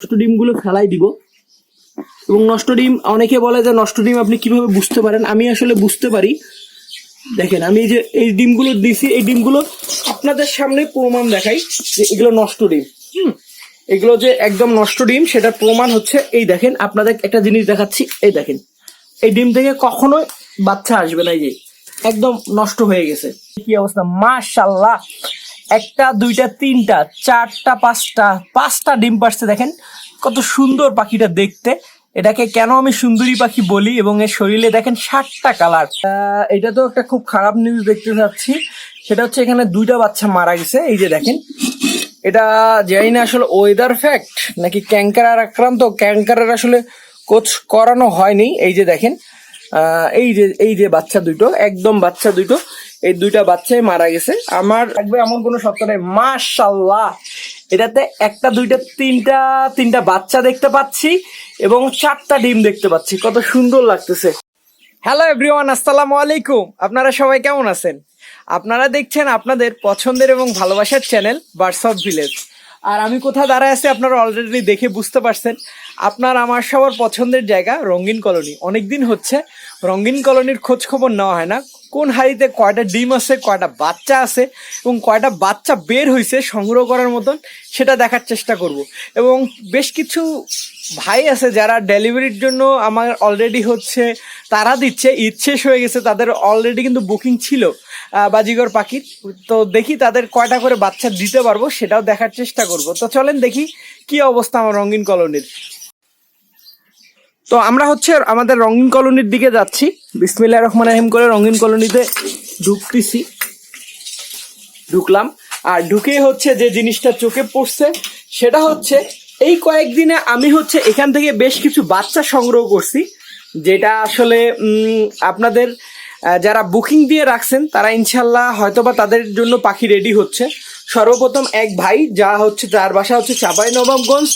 নষ্ট ডিমগুলো ফেলাই দিব। এবং নষ্ট ডিম, অনেকে বলে যে নষ্ট ডিম আপনি কীভাবে বুঝতে পারেন? আমি আসলে বুঝতে পারি। দেখেন, আমি যে এই ডিমগুলো দিছি, এই ডিমগুলো আপনাদের সামনে প্রমাণ দেখাই যে এগুলো নষ্ট ডিম। হুম? এগুলো যে একদম নষ্ট ডিম, সেটার প্রমাণ হচ্ছে এই দেখেন, আপনাদের একটা জিনিস দেখাচ্ছি, এই দেখেন। এই ডিম থেকে কখনোই বাচ্চা আসবে না, এই যে। একদম নষ্ট হয়ে গেছে। কি অবস্থা? মাশাল্লাহ একটা, দুইটা, তিনটা, চারটা, পাঁচটা পাঁচটা ডিম পারছে দেখেন। কত সুন্দর পাখিটা দেখতে। এটাকে কেন আমি সুন্দরী পাখি বলি এবং এর শরীরে দেখেন ষাটটা কালার। এটা তো একটা খুব খারাপ নিউজ দেখতে পাচ্ছি সেটা হচ্ছে এখানে দুইটা বাচ্চা মারা গেছে। এই যে দেখেন, এটা জানি না আসলে ওয়েদার ফ্যাক্ট নাকি ক্যাঙ্কার আক্রান্ত। ক্যাঙ্কারের আসলে কোচ করানো হয়নি। এই যে দেখেন এই যে এই যে বাচ্চা দুটো, একদম বাচ্চা দুটো। এই দুইটা বাচ্চাই মারা গেছে। আমার থাকবে এমন কোনো সত্য নেই। মাশাল্লাহ এটাতে একটা, দুইটা, তিনটা তিনটা বাচ্চা দেখতে পাচ্ছি এবং চারটা ডিম দেখতে পাচ্ছি। কত সুন্দর লাগতেছে। হ্যালো এভরিওয়ান, আসসালামু আলাইকুম। আপনারা সবাই কেমন আছেন? আপনারা দেখছেন আপনাদের পছন্দের এবং ভালোবাসার চ্যানেল বার্স অফ ভিলেজ আর আমি কোথায় দাঁড়ায় আছি আপনারা অলরেডি দেখে বুঝতে পারছেন। আপনার, আমার সবার পছন্দের জায়গা রঙিন কলোনি। অনেকদিন হচ্ছে রঙিন কলোনির খোঁজ খবর নেওয়া হয় না। কোন হাড়িতে কয়টা ডিম আছে, কয়টা বাচ্চা আছে এবং কয়টা বাচ্চা বের হয়েছে সংগ্রহ করার মতন, সেটা দেখার চেষ্টা করব। এবং বেশ কিছু ভাই আছে যারা ডেলিভারির জন্য আমার অলরেডি হচ্ছে, তারা দিচ্ছে, ঈদ শেষ হয়ে গেছে, তাদের অলরেডি কিন্তু বুকিং ছিল বাজিগর পাখির। তো দেখি তাদের কয়টা করে বাচ্চা দিতে পারব, সেটাও দেখার চেষ্টা করব। তো চলেন দেখি কি অবস্থা আমার রঙিন কলোনির। তো আমরা হচ্ছে আমাদের রঙিন কলোনির দিকে যাচ্ছি। বিসমিল্লাহ রহমান রহিম করে রঙিন কলোনিতে ঢুকতেছি। ঢুকলাম। আর ঢুকে হচ্ছে যে জিনিসটা চোখে পড়ছে, সেটা হচ্ছে এই কয়েকদিনে আমি হচ্ছে এখান থেকে বেশ কিছু বাচ্চা সংগ্রহ করছি, যেটা আসলে আপনাদের যারা বুকিং দিয়ে রাখছেন, তারা ইনশাল্লাহ হয়তোবা তাদের জন্য পাখি রেডি হচ্ছে। সর্বপ্রথম এক ভাই, যা হচ্ছে, যার বাসা হচ্ছে চাপাই নবাবগঞ্জ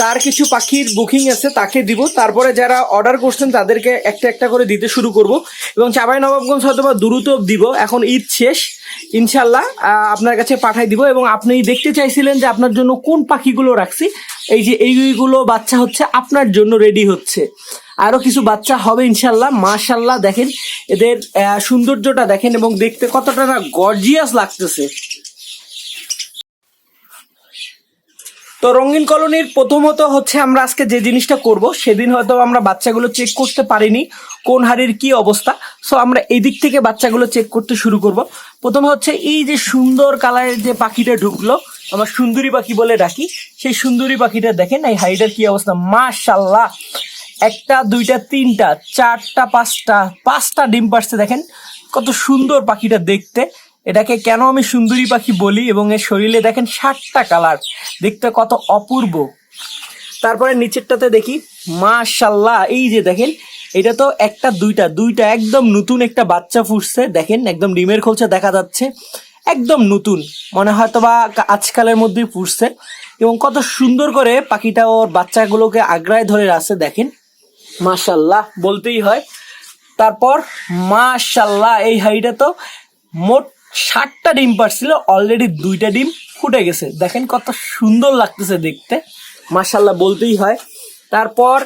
তার কিছু পাখির বুকিং আছে, তাকে দিব। তারপরে যারা অর্ডার করছেন, তাদেরকে একটা একটা করে দিতে শুরু করব। এবং চাবাই নবাবগঞ্জ হয়তো বা দ্রুত দিব। এখন ঈদ শেষ ইনশাল্লাহ আপনার কাছে পাঠাই দিব। এবং আপনি দেখতে চাইছিলেন যে আপনার জন্য কোন পাখিগুলো রাখছি, এই যে এইগুলো বাচ্চা হচ্ছে আপনার জন্য রেডি হচ্ছে। আরও কিছু বাচ্চা হবে ইনশাল্লাহ মাশাল্লাহ দেখেন, এদের সৌন্দর্যটা দেখেন এবং দেখতে কতটা না গর্জিয়াস লাগতেছে। তো রঙিন কলোনির প্রথমত হচ্ছে আমরা আজকে যে জিনিসটা করব, সেদিন হয়তো আমরা বাচ্চাগুলো চেক করতে পারিনি, কোন হাড়ির কি অবস্থা। সো আমরা এই দিক থেকে বাচ্চাগুলো চেক করতে শুরু করব। প্রথমে হচ্ছে এই যে সুন্দর কালারের যে পাখিটা ঢুকলো, আমার সুন্দরী পাখি বলে ডাকি, সেই সুন্দরী পাখিটা দেখেন, এই হাড়িটার কি অবস্থা মাশাল্লাহ একটা, দুইটা, তিনটা, চারটা, পাঁচটা পাঁচটা ডিম পারছে দেখেন, কত সুন্দর পাখিটা দেখতে। এটাকে কেন আমি সুন্দরী পাখি বলি এবং এর শরীরে দেখেন ষাটটা কালার? দেখতে কত অপূর্ব। তারপরে নিচেরটাতে দেখি মাশাল্লাহ এই যে দেখেন, এটা তো একটা, দুইটা দুইটা একদম নতুন একটা বাচ্চা ফুটছে, দেখেন, একদম ডিমের খোলসা দেখা যাচ্ছে, একদম নতুন, মনে হয়তো বা আজকালের মধ্যেই ফুটছে, এবং কত সুন্দর করে পাখিটা ওর বাচ্চাগুলোকে আগ্রায় ধরে রাখছে, দেখেন মাশাল্লাহ বলতেই হয়। তারপর মাশাল্লাহ এই হাড়িটা তো মোট ষাটটা ডিম পারছিল অলরেডি দুইটা ডিম ফুটে গেছে। দেখেন কত সুন্দর লাগতেছে দেখতে। মাশাল্লাহ বলতেই হয়। তারপর,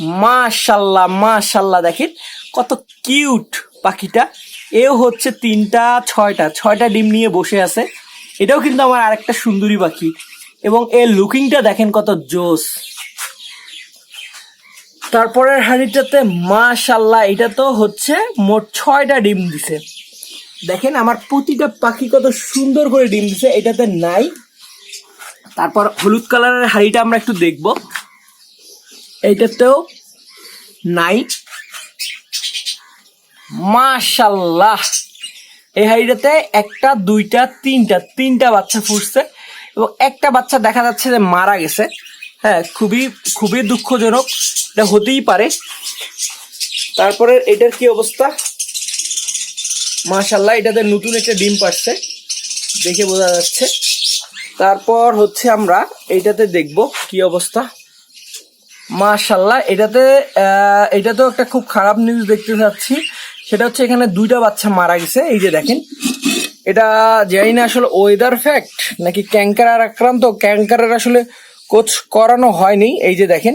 মাশাল্লাহ মাশাল্লাহ দেখেন কত কিউট পাখিটা। এও হচ্ছে তিনটা, ছয়টা। ছয়টা ডিম নিয়ে বসে আছে। এটাও কিন্তু আমার আরেকটা সুন্দরী পাখি। এবং এর লুকিংটা দেখেন কত জোস। তারপরের হাঁড়িটাতে মাশাল্লাহ, এটা তো হচ্ছে মোট ছয়টা ডিম দিছে। দেখেন আমার প্রতিটা পাখি কত সুন্দর করে ডিম দিছে, এটাতে নাই। তারপর হলুদ কালারের হাঁড়িটা আমরা একটু দেখব। এইটাতেও নাই। মাশাল্লাহ! এই হাঁড়িটাতে একটা, দুইটা, তিনটা তিনটা বাচ্চা ফুটছে এবং একটা বাচ্চা দেখা যাচ্ছে যে মারা গেছে। হ্যাঁ খুবই খুবই দুঃখজনক। এটা হতেই পারে। তারপরে এটার কি অবস্থা? মাশাল্লাহ এটাতে নতুন একটা ডিম পাচ্ছে দেখে বোঝা যাচ্ছে। তারপর হচ্ছে আমরা এইটাতে দেখব কি অবস্থা। মাশাল্লাহ এটাতে আহ, এটাতেও একটা খুব খারাপ নিউজ দেখতে পাচ্ছি সেটা হচ্ছে এখানে দুইটা বাচ্চা মারা গেছে এই যে দেখেন। এটা জানি না আসলে ওয়েদার ফ্যাক্ট নাকি ক্যাঙ্কার আক্রান্ত ক্যাঙ্কারের আসলে কোচ করানো হয়নি। এই যে দেখেন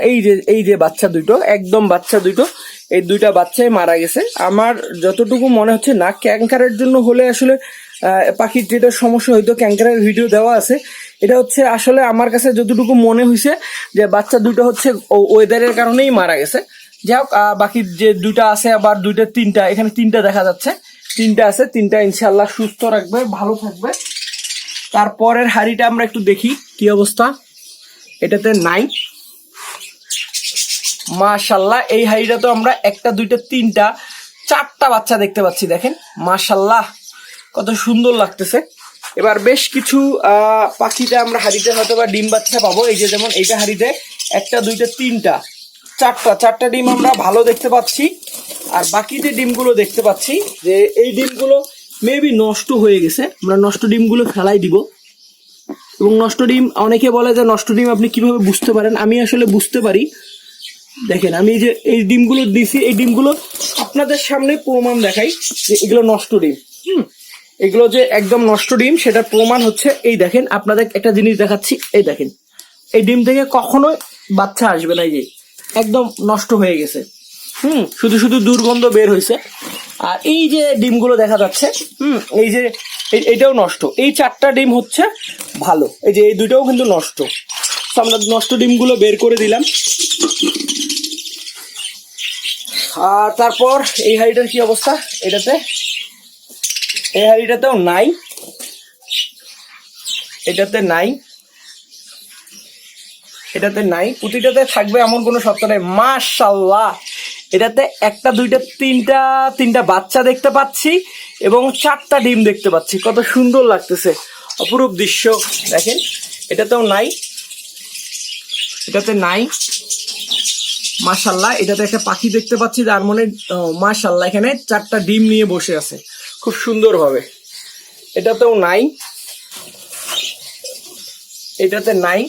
এই যে এই যে বাচ্চা দুটো একদম বাচ্চা দুটো। এই দুইটা বাচ্চাই মারা গেছে। আমার যতটুকু মনে হচ্ছে না ক্যাঙ্কারের জন্য হলে আসলে পাখির যেটা সমস্যা হয়তো ক্যাঙ্কারের ভিডিও দেওয়া আছে, এটা হচ্ছে আসলে আমার কাছে যতটুকু মনে হয়েছে যে বাচ্চা দুটো হচ্ছে ওয়েদারের কারণেই মারা গেছে। যাই হোক বাকি যে দুইটা আছে, আবার দুইটা, তিনটা, এখানে তিনটা দেখা যাচ্ছে। তিনটা আছে, তিনটা ইনশাল্লাহ সুস্থ রাখবে, ভালো থাকবে। তারপরের হাড়িটা আমরা একটু দেখি, কি অবস্থা? এটাতে নাই। মাশাল্লাহ, এই হাড়িটা তো আমরা একটা, দুইটা, তিনটা, চারটা বাচ্চা দেখতে পাচ্ছি, দেখেন। মাশাল্লাহ, কত সুন্দর লাগতেছে। এবার বেশ কিছু পাখিটা আমরা হাড়িতে হয়তো বা ডিম বাচ্চা পাবো। এই যে যেমন এইটা হাড়িতে, একটা, দুইটা, তিনটা, চারটা চারটা ডিম আমরা ভালো দেখতে পাচ্ছি। আর বাকি যে ডিমগুলো দেখতে পাচ্ছি, যে এই ডিমগুলো মেবি নষ্ট হয়ে গেছে, আমরা নষ্ট ডিমগুলো ফেলাই দিব। এবং নষ্ট ডিম, অনেকে বলে যে নষ্ট ডিম আপনি কীভাবে বুঝতে পারেন? আমি আসলে বুঝতে পারি। দেখেন, আমি এই যে এই ডিমগুলো দিছি, এই ডিমগুলো আপনাদের সামনে প্রমাণ দেখাই যে এগুলো নষ্ট ডিম। হুম, এগুলো যে একদম নষ্ট ডিম সেটা প্রমাণ হচ্ছে এই দেখেন, আপনাদের একটা জিনিস দেখাচ্ছি, এই দেখেন। এই ডিম থেকে কখনোই বাচ্চা আসবে না যে একদম নষ্ট হয়ে গেছে। হুম, শুধু শুধু দুর্গন্ধ বের হয়েছে। আর এই যে ডিমগুলো দেখা যাচ্ছে, হুম, এই যে এইটাও নষ্ট। এই চারটা ডিম হচ্ছে ভালো। এই যে এই দুইটাও কিন্তু নষ্ট। তো আমরা নষ্ট ডিমগুলো বের করে দিলাম। আর তারপর এই হাড়িটার কি অবস্থা? এটাতে? এই হাড়িটাতেও নাই। এটাতে নাই। এটাতে নাই। প্রতিটাতে থাকবে এমন কোনো সত্য নেই। মাশাল্লাহ এটাতে একটা, দুইটা, তিনটা তিনটা বাচ্চা দেখতে পাচ্ছি এবং চারটা ডিম দেখতে পাচ্ছি। কত সুন্দর লাগতেছে। অপরূপ দৃশ্য। দেখেন, এটাতেও নাই। এটাতে নাই। মাশাল্লাহ এটাতে একটা পাখি দেখতে পাচ্ছি যার মনে মাশাল্লাহ এখানে চারটা ডিম নিয়ে বসে আছে। খুব সুন্দর ভাবে এটাতেও নাই। এটাতে নাই।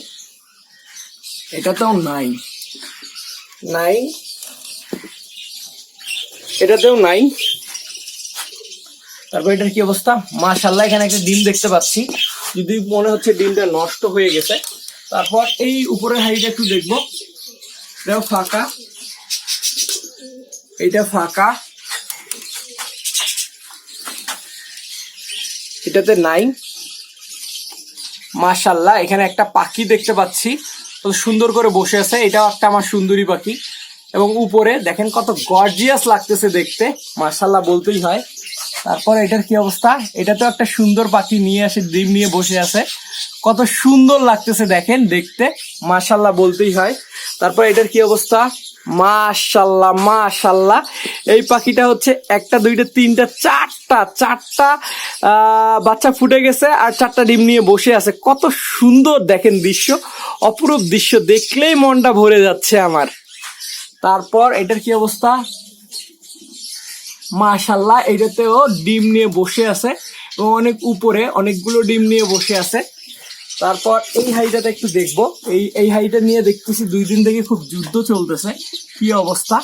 এটাতেও নাই। নাই। এটাতেও নাই। তারপর এটার কি অবস্থা? মাশাল্লাহ এখানে একটা ডিম দেখতে পাচ্ছি। যদি মনে হচ্ছে ডিমটা নষ্ট হয়ে গেছে। তারপর এই উপরের হাইটা একটু দেখব। এটাও ফাঁকা। এটা ফাঁকা। এটাতে নাই। মাশাল্লাহ এখানে একটা পাখি দেখতে পাচ্ছি। কত সুন্দর করে বসে আছে। এটাও একটা আমার সুন্দরী পাখি। এবং উপরে দেখেন কত গর্জিয়াস লাগতেছে দেখতে। মাশাল্লাহ বলতেই হয়। তারপর এটার কি অবস্থা? এটা তো একটা সুন্দর পাখি নিয়ে আসে ডিম নিয়ে বসে আছে। কত সুন্দর লাগতেছে দেখেন, দেখতে। মাশাল্লাহ বলতেই হয়। তারপর এটার কি অবস্থা? মাশাল্লাহ মাশাল্লাহ এই পাখিটা হচ্ছে একটা, দুইটা, তিনটা, চারটা চারটা বাচ্চা ফুটে গেছে আর চারটা ডিম নিয়ে বসে আছে। কত সুন্দর দেখেন দৃশ্য, অপরূপ দৃশ্য দেখলেই মনটা ভরে যাচ্ছে আমার। তারপর এটার কি অবস্থা? মাশাল্লাহ এটাতেও ডিম নিয়ে বসে আছে এবং অনেক উপরে অনেকগুলো ডিম নিয়ে বসে আছে। তারপর এই হাইটাতে একটু দেখব। এই এই হাইটা নিয়ে দেখতেছি দুই দিন থেকে খুব যুদ্ধ চলতেছে। কি অবস্থা?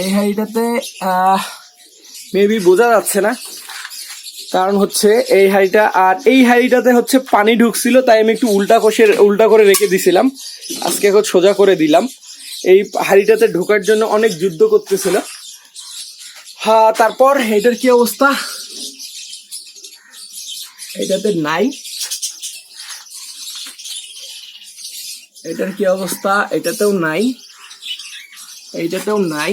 এই হাইটাতে মেবি বোঝা যাচ্ছে না। কারণ হচ্ছে এই হাঁড়িটা আর এই হাঁড়িটাতে হচ্ছে পানি ঢুকছিল, তাই আমি একটু উল্টা কষে, উল্টা করে রেখে দিছিলাম। আজকে এখন সোজা করে দিলাম। এই হাঁড়িটাতে ঢোকার জন্য অনেক যুদ্ধ করতেছিল। হ্যাঁ তারপর এটার কি অবস্থা? এটাতে নাই। এটার কি অবস্থা? এটাতেও নাই। এইটাতেও নাই।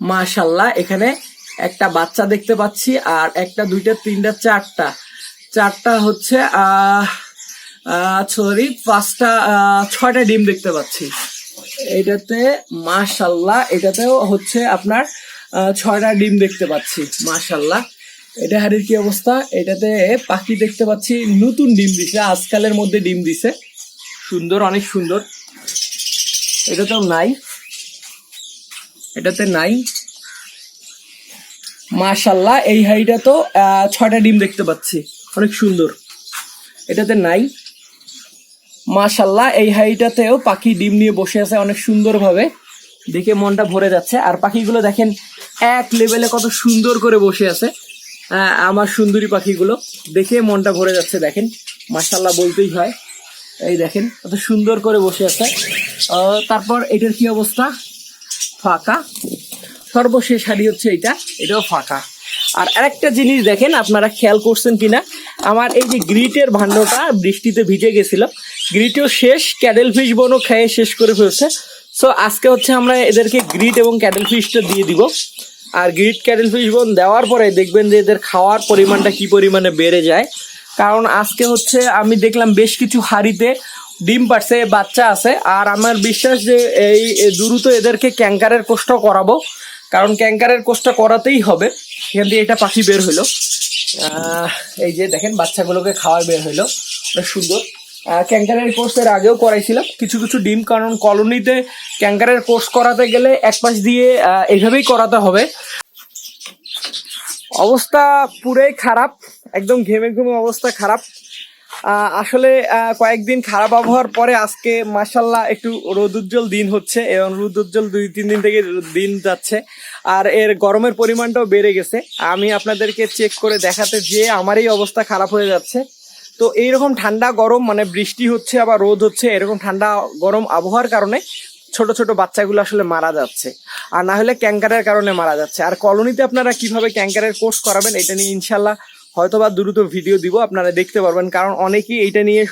মাশাল্লাহ এখানে একটা বাচ্চা দেখতে পাচ্ছি আর একটা, দুইটা, তিনটা, চারটা। চারটা হচ্ছে সরি পাঁচটা ছয়টা ডিম দেখতে পাচ্ছি। এটাতে মাশাল্লাহ, এটাতেও হচ্ছে আপনার ছয়টা ডিম দেখতে পাচ্ছি, মাশাল্লাহ। এটা হাড়ির কি অবস্থা? এটাতে পাখি দেখতে পাচ্ছি, নতুন ডিম দিছে, আজকালের মধ্যে ডিম দিছে। সুন্দর, অনেক সুন্দর। এটাতেও নাই। এটাতে নাই। মাশাল্লাহ, এই হাইটা তো ছয়টা ডিম দেখতে পাচ্ছি, অনেক সুন্দর। এটাতে নাই। মাশাল্লাহ এই হাইটাতেও পাখি ডিম নিয়ে বসে আছে অনেক সুন্দরভাবে। দেখে মনটা ভরে যাচ্ছে। আর পাখিগুলো দেখেন, এক লেভেলে কত সুন্দর করে বসে আছে। আমার সুন্দরী পাখিগুলো। দেখে মনটা ভরে যাচ্ছে, দেখেন। মার্শাল্লাহ বলতেই হয়। এই দেখেন, কত সুন্দর করে বসে আছে। তারপর এটার কি অবস্থা? ফাঁকা। সর্বশেষ হাড়ি হচ্ছে এটা। এটাও ফাঁকা। আর আরেকটা জিনিস দেখেন, আপনারা খেয়াল করছেন কিনা? আমার এই যে গ্রিটের ভাণ্ডটা বৃষ্টিতে ভিজে গেছিল। গ্রিটও শেষ, ক্যাডেল ফিশ বনও খেয়ে শেষ করে ফেলছে। সো আজকে হচ্ছে আমরা এদেরকে গ্রিট এবং ক্যাডেল ফিশটা দিয়ে দিব। আর গ্রিট, ক্যাডেল ফিশ বন দেওয়ার পরে দেখবেন যে এদের খাওয়ার পরিমাণটা কি পরিমাণে বেড়ে যায়। কারণ আজকে হচ্ছে আমি দেখলাম বেশ কিছু হাড়িতে ডিম পারছে বাচ্চা আছে। আর আমার বিশ্বাস যে এই দ্রুত এদেরকে ক্যাঙ্কারের কোষটা করাবো। কারণ ক্যাঙ্কারের কোষটা করাতেই হবে। এখান থেকে এটা পাখি বের হইল এই যে দেখেন, বাচ্চাগুলোকে খাওয়ার বের হইল বেশ সুন্দর। ক্যাঙ্কারের কোর্স এর আগেও করাইছিলাম। কিছু কিছু ডিম, কারণ কলোনিতে ক্যাঙ্কারের কোর্স করাতে গেলে এক পাশ দিয়ে এইভাবেই করাতে হবে। অবস্থা পুরোই খারাপ। একদম ঘেমে ঘেমে অবস্থা খারাপ। আসলে কয়েকদিন খারাপ আবহাওয়ার পরে আজকে মাসাল্লাহ একটু রোদুজ্জ্বল দিন হচ্ছে এবং রোদুজ্জ্বল দুই, তিন দিন থেকে দিন যাচ্ছে আর এর গরমের পরিমাণটাও বেড়ে গেছে। আমি আপনাদেরকে চেক করে দেখাতে যেয়ে আমার এই অবস্থা খারাপ হয়ে যাচ্ছে। তো এইরকম ঠান্ডা গরম মানে বৃষ্টি হচ্ছে, আবার রোদ হচ্ছে, এরকম ঠান্ডা গরম আবহাওয়ার কারণে ছোট ছোট বাচ্চাগুলো আসলে মারা যাচ্ছে। আর না হলে ক্যাঙ্কারের কারণে মারা যাচ্ছে। আর কলোনিতে আপনারা কীভাবে ক্যাঙ্কারের কোর্স করাবেন, এটা নিয়ে ইনশাল্লাহ হয়তোবা দ্রুত ভিডিও দিব, আপনারা দেখতে পারবেন। কারণ অনেকেই এইটা নিয়ে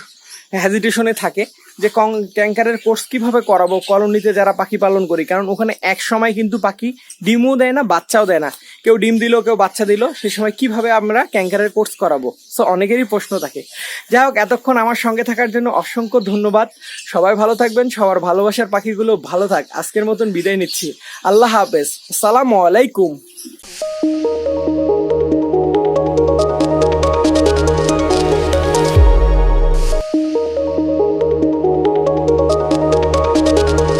হ্যাজিটেশনে থাকে যে কং ক্যাঙ্কারের কোর্স কীভাবে করাবো, কলোনিতে যারা পাখি পালন করি। কারণ ওখানে এক সময় কিন্তু পাখি ডিমও দেয় না, বাচ্চাও দেয় না। কেউ ডিম দিল, কেউ বাচ্চা দিল সেই সময় কীভাবে আমরা ক্যাঙ্কারের কোর্স করাবো? সো অনেকেরই প্রশ্ন থাকে। যাই হোক, এতক্ষণ আমার সঙ্গে থাকার জন্য অসংখ্য ধন্যবাদ। সবাই ভালো থাকবেন, সবার ভালোবাসার পাখিগুলো ভালো থাক। আজকের মতন বিদায় নিচ্ছি। আল্লাহ হাফেজ। সালাম আলাইকুম।